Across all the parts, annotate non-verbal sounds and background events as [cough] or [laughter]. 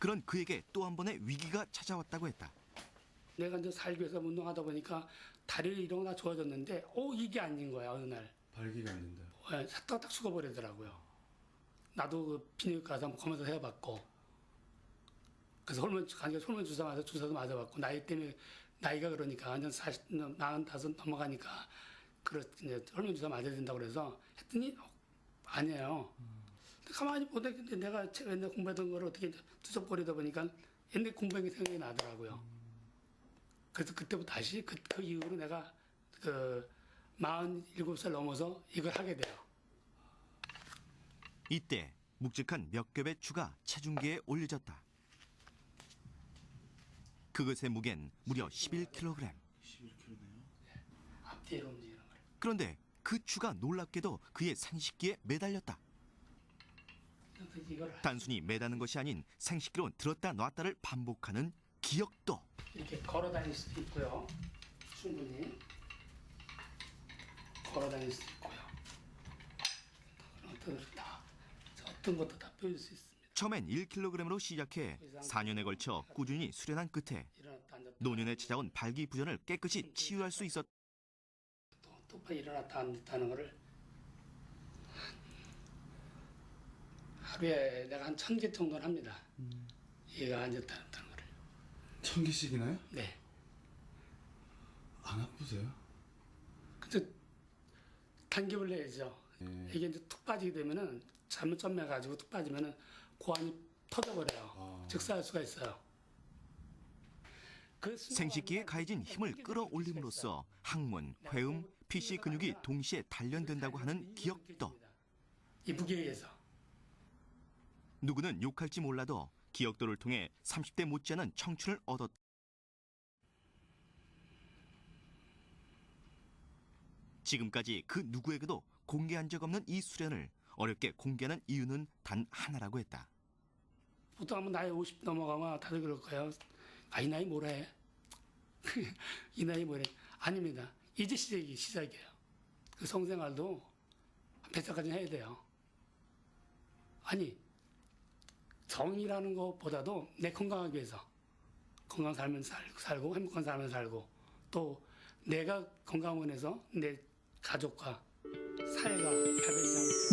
그런 그에게 또 한 번의 위기가 찾아왔다고 했다. 내가 이제 살기 위해서 운동하다 보니까 다리를 이런 거나 좋아졌는데 오 이게 아닌 거야 어느 날 발기가 안 된다. 예, 싹다 딱 죽어버리더라고요. 나도 그 비뇨기과 가서 한번 검사 해봤고 그래서 호르몬 간격 호르몬 주사 맞아 주사도 맞아봤고 나이 때문에 나이가 그러니까 완전 사십 나흔 다섯 넘어가니까 그렇 이제 호르몬 주사 맞아야 된다고 그래서 했더니 어, 아니에요. 근데 가만히 보다 근데 내가 책 옛날 공부했던 거를 어떻게 투석거리다 보니까 옛날 공부한 게 생각이 나더라고요. 그래서 그때부터 다시 그, 그 이후로 내가 그 47살 넘어서 이걸 하게 돼요. 이때 묵직한 몇 겹의 추가 체중계에 올려졌다. 그것의 무게는 무려 11kg. 11kg네요. 앞뒤로 움직이는 걸. 그런데 그 추가 놀랍게도 그의 생식기에 매달렸다. 단순히 매다는 것이 아닌 생식기로 들었다 놨다를 반복하는 기억도. 이렇게 걸어 다닐 수도 있고요. 충분히 걸어 다닐 수도 있고요. 어떤 것도 다 어떤 것도 다 보여줄 수 있습니다. 처음엔 1kg으로 시작해 4년에 걸쳐 꾸준히 수련한 끝에 노년에 찾아온 발기부전을 깨끗이 치유할 수 있었다. 또 똑바로 일어났다 앉았다 하는 거를 하루에 내가 한 천 개 정도는 합니다. 얘가 앉았다 앉았다 하는 거를. 천 개씩이나요? 네. 안 아프세요? 근데 단geb을 내야죠. 예. 이게 이제 툭 빠지게 되면은 잘못 점매가지고 툭 빠지면은 고환이 터져버려요. 아. 즉사할 수가 있어요. 그 생식기에 가해진 힘을 끌어올림으로써 항문, 회음, 피시 근육이 동시에 단련된다고 하는 기억도 이 무게에 의해서 누구는 욕할지 몰라도 기억도를 통해 30대 못지않은 청춘을 얻었다. 지금까지 그 누구에게도 공개한 적 없는 이 수련을 어렵게 공개하는 이유는 단 하나라고 했다. 보통 하면 나이 50 넘어가면 다들 그럴 거예요. 아, 이 나이 뭐래? [laughs] 이 나이 뭐래? 아닙니다. 이제 시작이 시작이에요. 그 성생활도 한 100살까지 해야 돼요. 아니, 정이라는 것보다도 내 건강하기 위해서 건강 살면 살고, 행복한 살면 살고 또 내가 건강원에서 내 가족과 사회가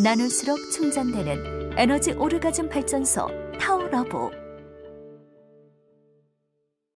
나눌수록 충전되는 에너지 오르가즘 발전소 타오러브